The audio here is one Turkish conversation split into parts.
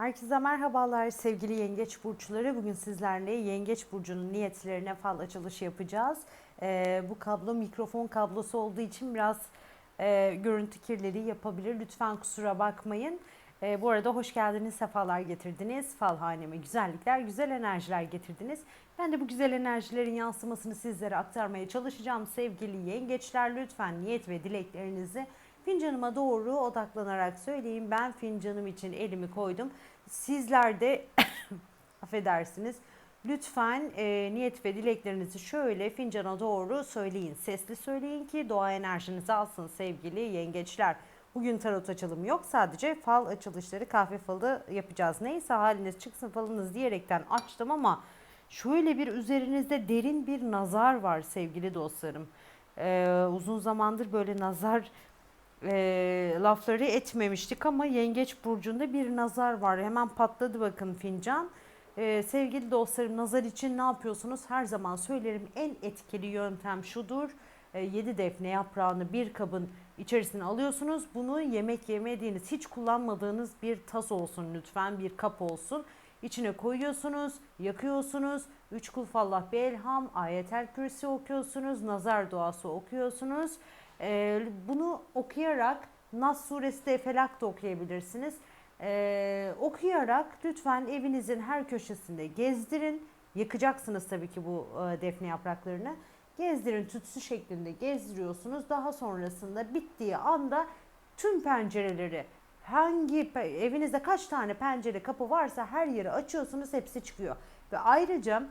Herkese merhabalar sevgili yengeç burçları. Bugün sizlerle yengeç burcunun niyetlerine fal açılışı yapacağız. Ee, bu kablo mikrofon kablosu olduğu için biraz e, görüntü kirliliği yapabilir. Lütfen kusura bakmayın. Ee, bu arada hoş geldiniz, sefalar getirdiniz. Fal haneme güzellikler, güzel enerjiler getirdiniz. Ben de bu güzel enerjilerin yansımasını sizlere aktarmaya çalışacağım. Sevgili yengeçler lütfen niyet ve dileklerinizi Fincanıma doğru odaklanarak söyleyeyim. Ben fincanım için elimi koydum. Sizler de affedersiniz. Lütfen e, niyet ve dileklerinizi şöyle fincana doğru söyleyin. Sesli söyleyin ki doğa enerjinizi alsın sevgili yengeçler. Bugün tarot açılımı yok. Sadece fal açılışları kahve falı yapacağız. Neyse haliniz çıksın falınız diyerekten açtım ama şöyle bir üzerinizde derin bir nazar var sevgili dostlarım. Ee, uzun zamandır böyle nazar e, lafları etmemiştik ama Yengeç Burcu'nda bir nazar var. Hemen patladı bakın fincan. E, sevgili dostlarım nazar için ne yapıyorsunuz? Her zaman söylerim en etkili yöntem şudur. E, 7 defne yaprağını bir kabın içerisine alıyorsunuz. Bunu yemek yemediğiniz, hiç kullanmadığınız bir tas olsun lütfen, bir kap olsun. İçine koyuyorsunuz, yakıyorsunuz. Üç kul fallah bir elham, ayetel kürsi okuyorsunuz, nazar duası okuyorsunuz. Ee, bunu okuyarak Nas suresi Felak da okuyabilirsiniz. Ee, okuyarak lütfen evinizin her köşesinde gezdirin. Yakacaksınız tabii ki bu e, defne yapraklarını. Gezdirin tütsü şeklinde gezdiriyorsunuz. Daha sonrasında bittiği anda tüm pencereleri hangi evinizde kaç tane pencere kapı varsa her yeri açıyorsunuz hepsi çıkıyor. Ve ayrıca e,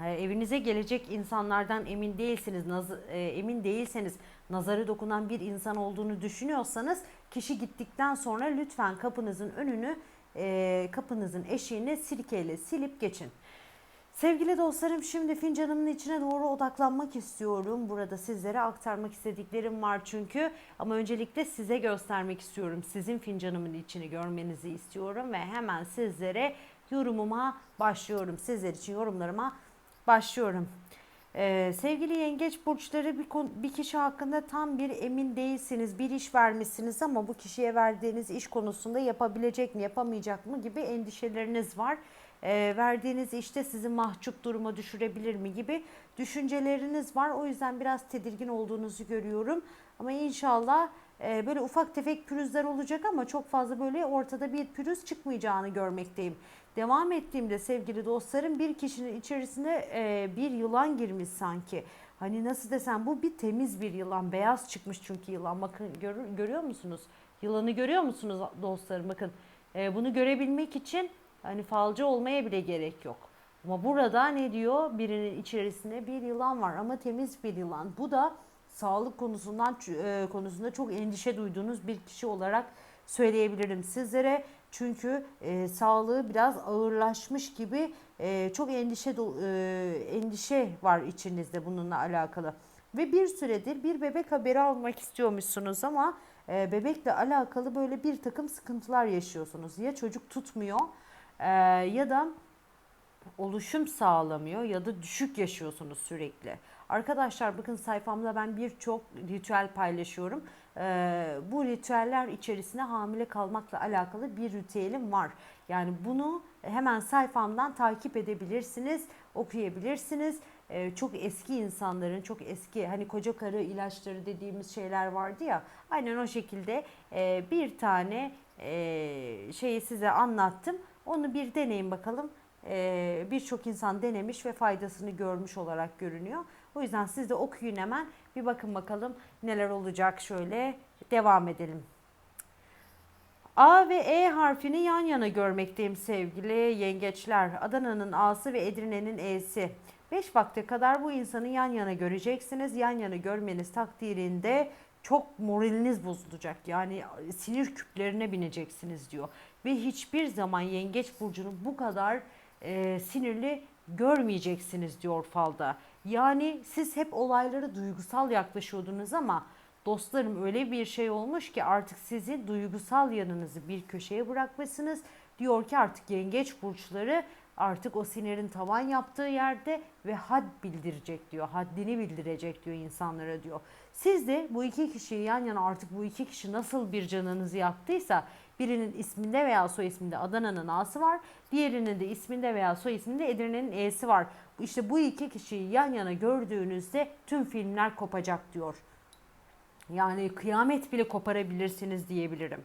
evinize gelecek insanlardan emin değilsiniz, naz- e, emin değilseniz, nazarı dokunan bir insan olduğunu düşünüyorsanız kişi gittikten sonra lütfen kapınızın önünü, e, kapınızın eşiğini sirkeyle silip geçin. Sevgili dostlarım şimdi fincanımın içine doğru odaklanmak istiyorum. Burada sizlere aktarmak istediklerim var çünkü. Ama öncelikle size göstermek istiyorum. Sizin fincanımın içini görmenizi istiyorum ve hemen sizlere yorumuma başlıyorum. Sizler için yorumlarıma başlıyorum. Ee, sevgili yengeç burçları bir, bir kişi hakkında tam bir emin değilsiniz. Bir iş vermişsiniz ama bu kişiye verdiğiniz iş konusunda yapabilecek mi yapamayacak mı gibi endişeleriniz var. Ee, verdiğiniz işte sizi mahcup duruma düşürebilir mi gibi düşünceleriniz var. O yüzden biraz tedirgin olduğunuzu görüyorum. Ama inşallah e, böyle ufak tefek pürüzler olacak ama çok fazla böyle ortada bir pürüz çıkmayacağını görmekteyim. Devam ettiğimde sevgili dostlarım bir kişinin içerisine e, bir yılan girmiş sanki. Hani nasıl desem bu bir temiz bir yılan. Beyaz çıkmış çünkü yılan. Bakın görür, görüyor musunuz? Yılanı görüyor musunuz dostlarım? Bakın e, bunu görebilmek için hani falcı olmaya bile gerek yok. Ama burada ne diyor? Birinin içerisinde bir yılan var ama temiz bir yılan. Bu da sağlık konusundan e, konusunda çok endişe duyduğunuz bir kişi olarak söyleyebilirim sizlere. Çünkü e, sağlığı biraz ağırlaşmış gibi e, çok endişe do- e, endişe var içinizde bununla alakalı. Ve bir süredir bir bebek haberi almak istiyormuşsunuz ama e, bebekle alakalı böyle bir takım sıkıntılar yaşıyorsunuz. Ya çocuk tutmuyor e, ya da oluşum sağlamıyor ya da düşük yaşıyorsunuz sürekli. Arkadaşlar bakın sayfamda ben birçok ritüel paylaşıyorum. Ee, bu ritüeller içerisinde hamile kalmakla alakalı bir ritüelim var. Yani bunu hemen sayfamdan takip edebilirsiniz, okuyabilirsiniz. Ee, çok eski insanların, çok eski hani koca karı ilaçları dediğimiz şeyler vardı ya. Aynen o şekilde e, bir tane e, şeyi size anlattım. Onu bir deneyin bakalım e, birçok insan denemiş ve faydasını görmüş olarak görünüyor. O yüzden siz de okuyun hemen bir bakın bakalım neler olacak şöyle devam edelim. A ve E harfini yan yana görmekteyim sevgili yengeçler. Adana'nın A'sı ve Edirne'nin E'si. 5 vakte kadar bu insanı yan yana göreceksiniz. Yan yana görmeniz takdirinde çok moraliniz bozulacak. Yani sinir küplerine bineceksiniz diyor. Ve hiçbir zaman yengeç burcunu bu kadar e, sinirli görmeyeceksiniz diyor falda. Yani siz hep olaylara duygusal yaklaşıyordunuz ama dostlarım öyle bir şey olmuş ki artık sizi duygusal yanınızı bir köşeye bırakmışsınız. Diyor ki artık yengeç burçları artık o sinirin tavan yaptığı yerde ve had bildirecek diyor. Haddini bildirecek diyor insanlara diyor. Siz de bu iki kişiyi yan yana artık bu iki kişi nasıl bir canınızı yaktıysa Birinin isminde veya soy isminde Adana'nın A'sı var. Diğerinin de isminde veya soy isminde Edirne'nin E'si var. İşte bu iki kişiyi yan yana gördüğünüzde tüm filmler kopacak diyor. Yani kıyamet bile koparabilirsiniz diyebilirim.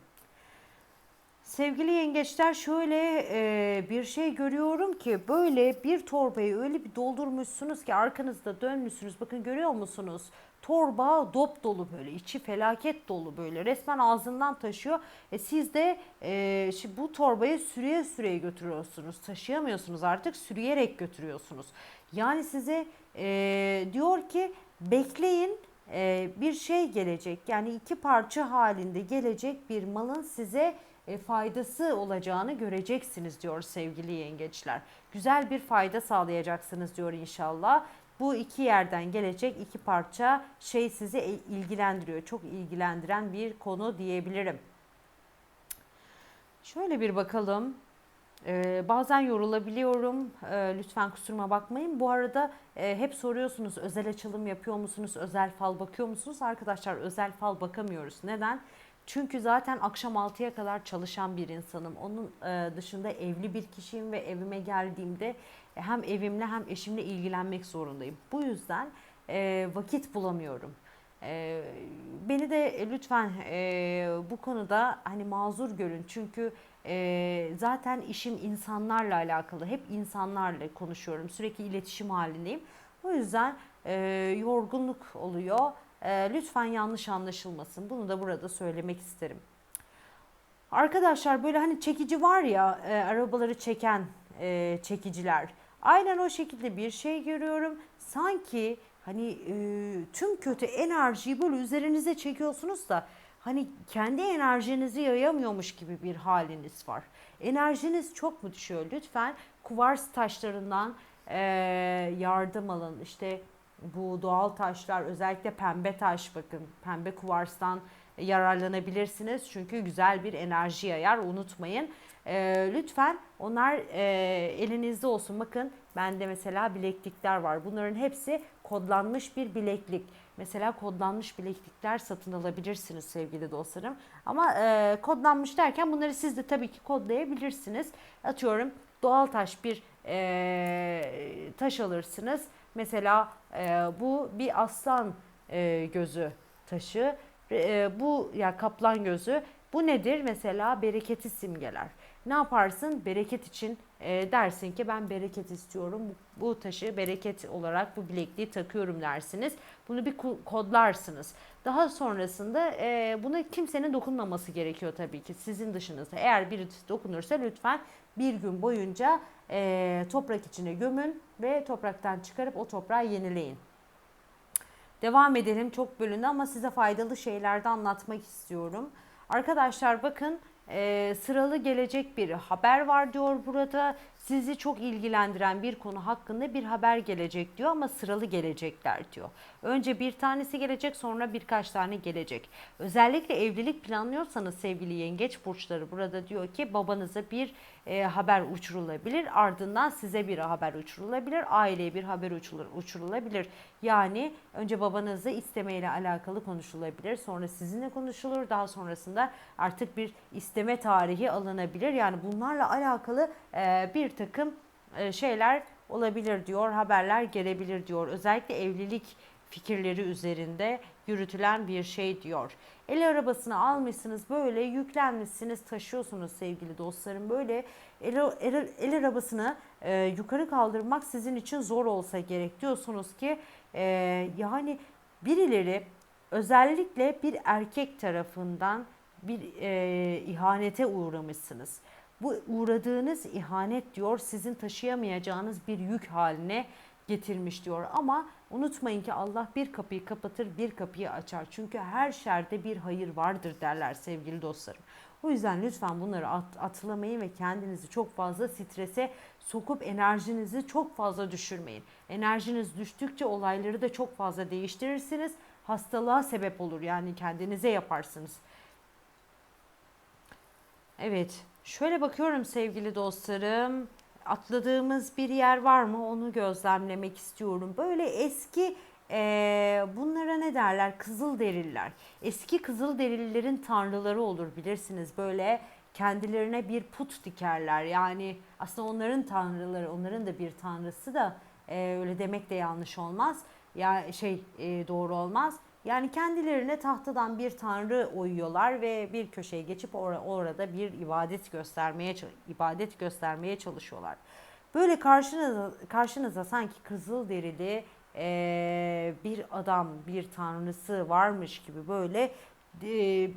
Sevgili yengeçler şöyle e, bir şey görüyorum ki böyle bir torbayı öyle bir doldurmuşsunuz ki arkanızda dönmüşsünüz. Bakın görüyor musunuz? Torba dop dolu böyle içi felaket dolu böyle resmen ağzından taşıyor. E siz de e, şimdi bu torbayı sürüye sürüye götürüyorsunuz. Taşıyamıyorsunuz artık sürüyerek götürüyorsunuz. Yani size e, diyor ki bekleyin e, bir şey gelecek. Yani iki parça halinde gelecek bir malın size e, faydası olacağını göreceksiniz diyor sevgili yengeçler. Güzel bir fayda sağlayacaksınız diyor inşallah. Bu iki yerden gelecek iki parça şey sizi e, ilgilendiriyor. Çok ilgilendiren bir konu diyebilirim. Şöyle bir bakalım. Ee, bazen yorulabiliyorum. Ee, lütfen kusuruma bakmayın. Bu arada e, hep soruyorsunuz özel açılım yapıyor musunuz? Özel fal bakıyor musunuz? Arkadaşlar özel fal bakamıyoruz. Neden? Çünkü zaten akşam 6'ya kadar çalışan bir insanım. Onun e, dışında evli bir kişiyim ve evime geldiğimde hem evimle hem eşimle ilgilenmek zorundayım. Bu yüzden e, vakit bulamıyorum. E, beni de lütfen bu konuda hani mazur görün. Çünkü zaten işim insanlarla alakalı. Hep insanlarla konuşuyorum. Sürekli iletişim halindeyim. O yüzden yorgunluk oluyor. E, lütfen yanlış anlaşılmasın. Bunu da burada söylemek isterim. Arkadaşlar böyle hani çekici var ya e, arabaları çeken e, çekiciler. Aynen o şekilde bir şey görüyorum. Sanki hani e, tüm kötü enerjiyi böyle üzerinize çekiyorsunuz da hani kendi enerjinizi yayamıyormuş gibi bir haliniz var. Enerjiniz çok mu düşüyor? Lütfen kuvars taşlarından e, yardım alın. İşte bu doğal taşlar özellikle pembe taş bakın pembe kuvarstan yararlanabilirsiniz. Çünkü güzel bir enerji yayar unutmayın. E, lütfen onlar e, elinizde olsun. Bakın bende mesela bileklikler var. Bunların hepsi kodlanmış bir bileklik. Mesela kodlanmış bileklikler satın alabilirsiniz sevgili dostlarım. Ama e, kodlanmış derken bunları siz de tabii ki kodlayabilirsiniz. Atıyorum doğal taş bir e, taş alırsınız. Mesela e, bu bir aslan e, gözü taşı. E, bu ya kaplan gözü. Bu nedir? Mesela bereketi simgeler. Ne yaparsın? Bereket için e, dersin ki ben bereket istiyorum. Bu, taşı bereket olarak bu bilekliği takıyorum dersiniz. Bunu bir kodlarsınız. Daha sonrasında e, buna kimsenin dokunmaması gerekiyor tabii ki sizin dışınızda. Eğer biri dokunursa lütfen bir gün boyunca e, toprak içine gömün ve topraktan çıkarıp o toprağı yenileyin. Devam edelim çok bölündü ama size faydalı şeyler de anlatmak istiyorum. Arkadaşlar bakın sıralı gelecek bir haber var diyor burada. Sizi çok ilgilendiren bir konu hakkında bir haber gelecek diyor ama sıralı gelecekler diyor. Önce bir tanesi gelecek sonra birkaç tane gelecek. Özellikle evlilik planlıyorsanız sevgili yengeç burçları burada diyor ki babanıza bir e, haber uçurulabilir. Ardından size bir haber uçurulabilir. Aileye bir haber uçurulur, uçurulabilir. Yani önce babanızı istemeyle alakalı konuşulabilir. Sonra sizinle konuşulur. Daha sonrasında artık bir isteme tarihi alınabilir. Yani bunlarla alakalı e, bir takım e, şeyler olabilir diyor. Haberler gelebilir diyor. Özellikle evlilik fikirleri üzerinde yürütülen bir şey diyor. El arabasını almışsınız böyle yüklenmişsiniz taşıyorsunuz sevgili dostlarım. Böyle el, el, el arabasını e, yukarı kaldırmak sizin için zor olsa gerek diyorsunuz ki e, yani birileri özellikle bir erkek tarafından bir e, ihanete uğramışsınız. Bu uğradığınız ihanet diyor sizin taşıyamayacağınız bir yük haline getirmiş diyor. Ama unutmayın ki Allah bir kapıyı kapatır bir kapıyı açar. Çünkü her şerde bir hayır vardır derler sevgili dostlarım. O yüzden lütfen bunları at, atlamayın ve kendinizi çok fazla strese sokup enerjinizi çok fazla düşürmeyin. Enerjiniz düştükçe olayları da çok fazla değiştirirsiniz. Hastalığa sebep olur yani kendinize yaparsınız. Evet, şöyle bakıyorum sevgili dostlarım atladığımız bir yer var mı onu gözlemlemek istiyorum. Böyle eski e, bunlara ne derler? Kızıl deriller. Eski kızıl derillerin tanrıları olur bilirsiniz. Böyle kendilerine bir put dikerler. Yani aslında onların tanrıları, onların da bir tanrısı da e, öyle demek de yanlış olmaz. Ya şey e, doğru olmaz. Yani kendilerine tahtadan bir tanrı oyuyorlar ve bir köşeye geçip or- orada bir ibadet göstermeye ibadet göstermeye çalışıyorlar. Böyle karşınıza karşınıza sanki kızıl derili e, bir adam, bir tanrısı varmış gibi böyle e,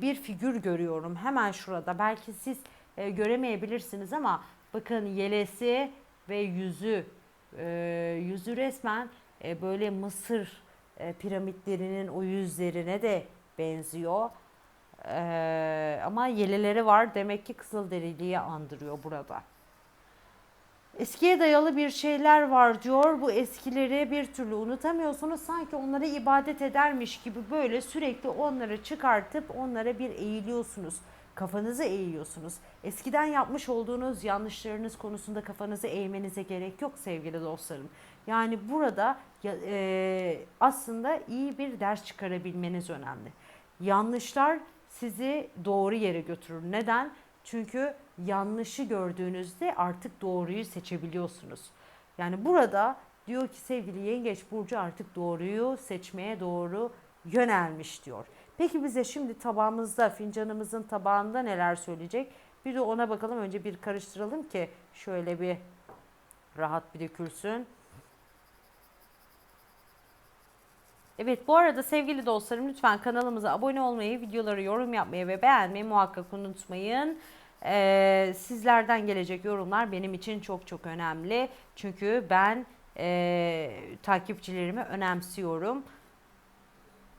bir figür görüyorum. Hemen şurada. Belki siz e, göremeyebilirsiniz ama bakın yelesi ve yüzü e, yüzü resmen e, böyle Mısır e, piramitlerinin o yüzlerine de benziyor. E, ama yeleleri var. Demek ki Kızılderili'yi andırıyor burada. Eskiye dayalı bir şeyler var diyor. Bu eskileri bir türlü unutamıyorsunuz. Sanki onlara ibadet edermiş gibi böyle sürekli onları çıkartıp onlara bir eğiliyorsunuz. Kafanızı eğiyorsunuz. Eskiden yapmış olduğunuz yanlışlarınız konusunda kafanızı eğmenize gerek yok sevgili dostlarım. Yani burada e, aslında iyi bir ders çıkarabilmeniz önemli. Yanlışlar sizi doğru yere götürür. Neden? Çünkü yanlışı gördüğünüzde artık doğruyu seçebiliyorsunuz. Yani burada diyor ki sevgili yengeç burcu artık doğruyu seçmeye doğru yönelmiş diyor. Peki bize şimdi tabağımızda, fincanımızın tabağında neler söyleyecek? Bir de ona bakalım. Önce bir karıştıralım ki şöyle bir rahat bir dökülsün. Evet bu arada sevgili dostlarım lütfen kanalımıza abone olmayı, videoları yorum yapmayı ve beğenmeyi muhakkak unutmayın. Ee, sizlerden gelecek yorumlar benim için çok çok önemli. Çünkü ben e, takipçilerimi önemsiyorum.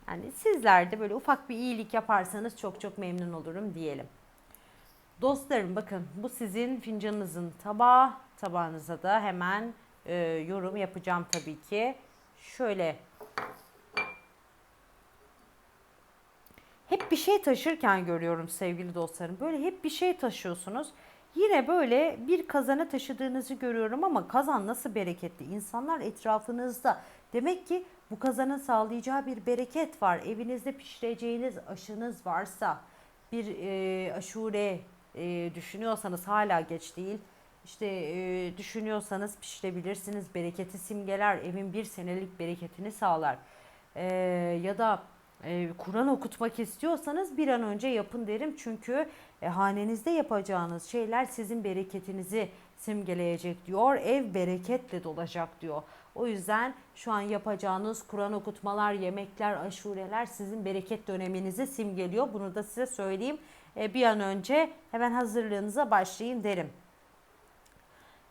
Yani sizler de böyle ufak bir iyilik yaparsanız çok çok memnun olurum diyelim. Dostlarım bakın bu sizin fincanınızın tabağı. Tabağınıza da hemen e, yorum yapacağım tabii ki. Şöyle hep bir şey taşırken görüyorum sevgili dostlarım. Böyle hep bir şey taşıyorsunuz. Yine böyle bir kazanı taşıdığınızı görüyorum ama kazan nasıl bereketli? İnsanlar etrafınızda. Demek ki bu kazanın sağlayacağı bir bereket var. Evinizde pişireceğiniz aşınız varsa, bir e, aşure e, düşünüyorsanız hala geç değil. İşte e, düşünüyorsanız pişirebilirsiniz. Bereketi simgeler, evin bir senelik bereketini sağlar. E, ya da e, Kur'an okutmak istiyorsanız bir an önce yapın derim. Çünkü e, hanenizde yapacağınız şeyler sizin bereketinizi simgeleyecek diyor. Ev bereketle dolacak diyor. O yüzden şu an yapacağınız Kur'an okutmalar, yemekler, aşureler sizin bereket döneminizi simgeliyor. Bunu da size söyleyeyim. E, bir an önce hemen hazırlığınıza başlayın derim.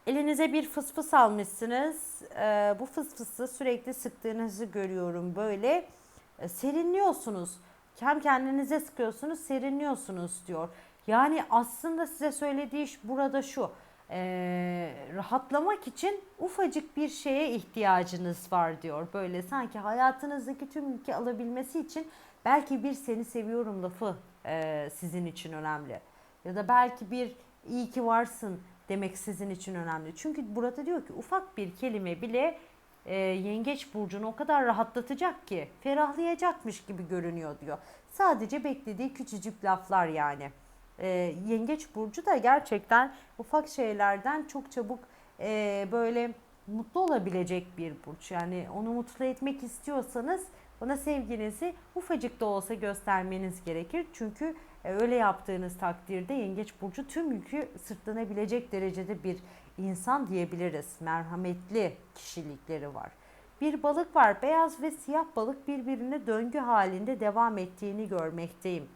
Elinize bir fısfıs almışsınız. E, bu fısfısı sürekli sıktığınızı görüyorum böyle. E, serinliyorsunuz. Hem kendinize sıkıyorsunuz, serinliyorsunuz diyor. Yani aslında size söylediği iş burada şu. Ee, rahatlamak için ufacık bir şeye ihtiyacınız var diyor. Böyle sanki hayatınızdaki tüm yükü alabilmesi için belki bir seni seviyorum lafı e, sizin için önemli. Ya da belki bir iyi ki varsın demek sizin için önemli. Çünkü burada diyor ki ufak bir kelime bile e, yengeç burcunu o kadar rahatlatacak ki ferahlayacakmış gibi görünüyor diyor. Sadece beklediği küçücük laflar yani. E, yengeç burcu da gerçekten ufak şeylerden çok çabuk e, böyle mutlu olabilecek bir burç. Yani onu mutlu etmek istiyorsanız ona sevginizi ufacık da olsa göstermeniz gerekir. Çünkü e, öyle yaptığınız takdirde yengeç burcu tüm yükü sırtlanabilecek derecede bir insan diyebiliriz. Merhametli kişilikleri var. Bir balık var. Beyaz ve siyah balık birbirine döngü halinde devam ettiğini görmekteyim.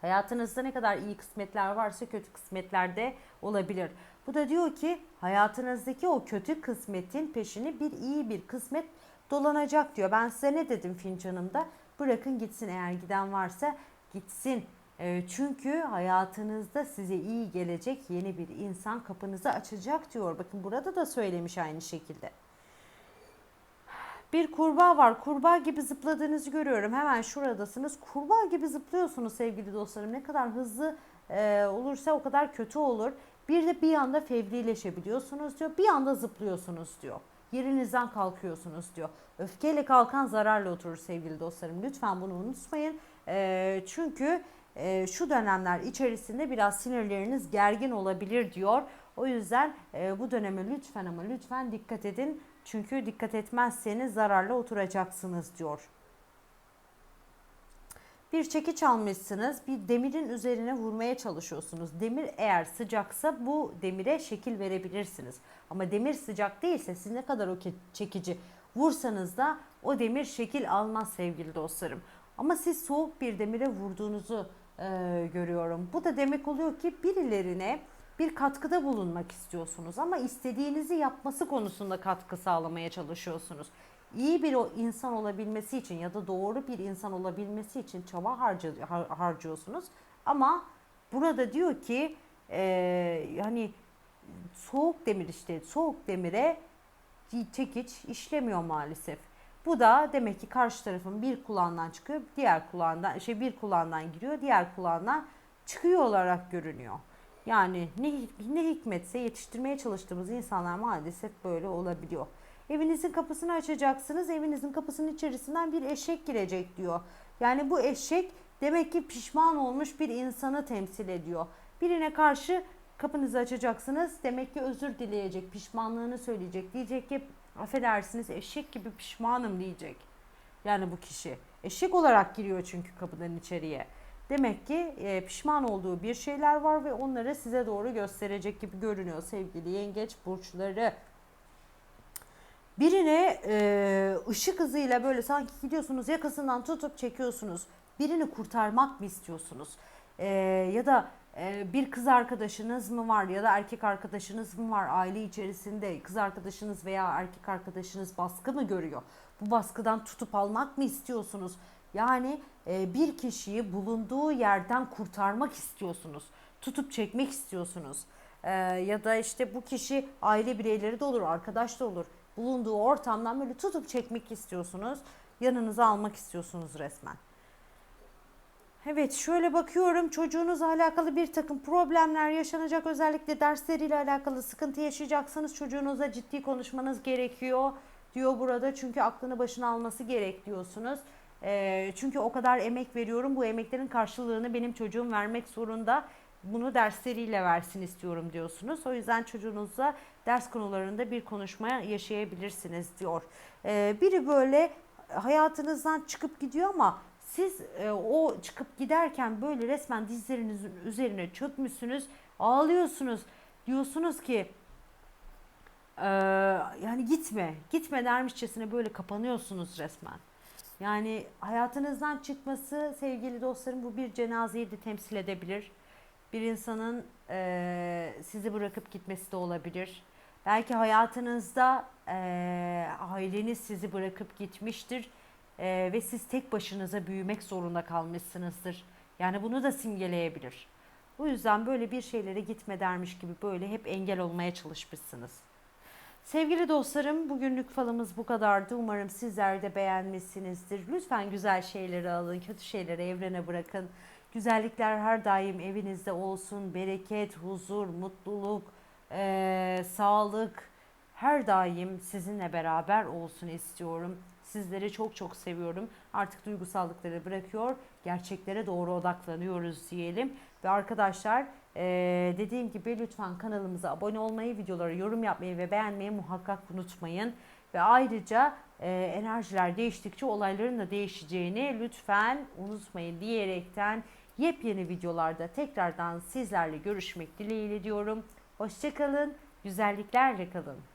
Hayatınızda ne kadar iyi kısmetler varsa kötü kısmetler de olabilir. Bu da diyor ki hayatınızdaki o kötü kısmetin peşini bir iyi bir kısmet dolanacak diyor. Ben size ne dedim fincanımda? Bırakın gitsin eğer giden varsa gitsin. Ee, çünkü hayatınızda size iyi gelecek yeni bir insan kapınızı açacak diyor. Bakın burada da söylemiş aynı şekilde. Bir kurbağa var. Kurbağa gibi zıpladığınızı görüyorum. Hemen şuradasınız. Kurbağa gibi zıplıyorsunuz sevgili dostlarım. Ne kadar hızlı e, olursa o kadar kötü olur. Bir de bir anda fevrileşebiliyorsunuz diyor. Bir anda zıplıyorsunuz diyor. Yerinizden kalkıyorsunuz diyor. Öfkeyle kalkan zararla oturur sevgili dostlarım. Lütfen bunu unutmayın. E, çünkü e, şu dönemler içerisinde biraz sinirleriniz gergin olabilir diyor. O yüzden e, bu döneme lütfen ama lütfen dikkat edin. Çünkü dikkat etmezseniz zararla oturacaksınız diyor. Bir çekiç almışsınız, bir demirin üzerine vurmaya çalışıyorsunuz. Demir eğer sıcaksa bu demire şekil verebilirsiniz. Ama demir sıcak değilse siz ne kadar o çekici vursanız da o demir şekil almaz sevgili dostlarım. Ama siz soğuk bir demire vurduğunuzu e, görüyorum. Bu da demek oluyor ki birilerine bir katkıda bulunmak istiyorsunuz ama istediğinizi yapması konusunda katkı sağlamaya çalışıyorsunuz. İyi bir o insan olabilmesi için ya da doğru bir insan olabilmesi için çaba harca, har- harcıyorsunuz. Ama burada diyor ki e, hani soğuk demir işte soğuk demire çekiç işlemiyor maalesef. Bu da demek ki karşı tarafın bir kulağından çıkıyor, diğer kulağından şey bir kulağından giriyor, diğer kulağından çıkıyor olarak görünüyor. Yani ne, ne hikmetse yetiştirmeye çalıştığımız insanlar maalesef böyle olabiliyor. Evinizin kapısını açacaksınız. Evinizin kapısının içerisinden bir eşek girecek diyor. Yani bu eşek demek ki pişman olmuş bir insanı temsil ediyor. Birine karşı kapınızı açacaksınız. Demek ki özür dileyecek, pişmanlığını söyleyecek. Diyecek ki affedersiniz eşek gibi pişmanım diyecek. Yani bu kişi. Eşek olarak giriyor çünkü kapıdan içeriye. Demek ki e, pişman olduğu bir şeyler var ve onları size doğru gösterecek gibi görünüyor sevgili yengeç burçları. Birine e, ışık hızıyla böyle sanki gidiyorsunuz yakasından tutup çekiyorsunuz. Birini kurtarmak mı istiyorsunuz? E, ya da e, bir kız arkadaşınız mı var ya da erkek arkadaşınız mı var aile içerisinde kız arkadaşınız veya erkek arkadaşınız baskı mı görüyor? Bu baskıdan tutup almak mı istiyorsunuz? Yani e, bir kişiyi bulunduğu yerden kurtarmak istiyorsunuz. Tutup çekmek istiyorsunuz. E, ya da işte bu kişi aile bireyleri de olur, arkadaş da olur. Bulunduğu ortamdan böyle tutup çekmek istiyorsunuz. Yanınıza almak istiyorsunuz resmen. Evet şöyle bakıyorum çocuğunuzla alakalı bir takım problemler yaşanacak. Özellikle dersleriyle alakalı sıkıntı yaşayacaksanız çocuğunuzla ciddi konuşmanız gerekiyor diyor burada. Çünkü aklını başına alması gerek diyorsunuz. Ee, çünkü o kadar emek veriyorum bu emeklerin karşılığını benim çocuğum vermek zorunda. Bunu dersleriyle versin istiyorum diyorsunuz. O yüzden çocuğunuzla ders konularında bir konuşma yaşayabilirsiniz diyor. Ee, biri böyle hayatınızdan çıkıp gidiyor ama siz e, o çıkıp giderken böyle resmen dizlerinizin üzerine çökmüşsünüz, ağlıyorsunuz. Diyorsunuz ki e, yani gitme, gitme dermişçesine böyle kapanıyorsunuz resmen. Yani hayatınızdan çıkması sevgili dostlarım bu bir cenazeyi de temsil edebilir. Bir insanın e, sizi bırakıp gitmesi de olabilir. Belki hayatınızda e, aileniz sizi bırakıp gitmiştir e, ve siz tek başınıza büyümek zorunda kalmışsınızdır. Yani bunu da simgeleyebilir. Bu yüzden böyle bir şeylere gitme dermiş gibi böyle hep engel olmaya çalışmışsınız. Sevgili dostlarım bugünlük falımız bu kadardı. Umarım sizler de beğenmişsinizdir. Lütfen güzel şeyleri alın, kötü şeyleri evrene bırakın. Güzellikler her daim evinizde olsun. Bereket, huzur, mutluluk, eee, sağlık her daim sizinle beraber olsun istiyorum. Sizleri çok çok seviyorum. Artık duygusallıkları bırakıyor, gerçeklere doğru odaklanıyoruz diyelim. Ve arkadaşlar dediğim gibi lütfen kanalımıza abone olmayı, videolara yorum yapmayı ve beğenmeyi muhakkak unutmayın. Ve ayrıca enerjiler değiştikçe olayların da değişeceğini lütfen unutmayın diyerekten yepyeni videolarda tekrardan sizlerle görüşmek dileğiyle diyorum. Hoşçakalın, güzelliklerle kalın.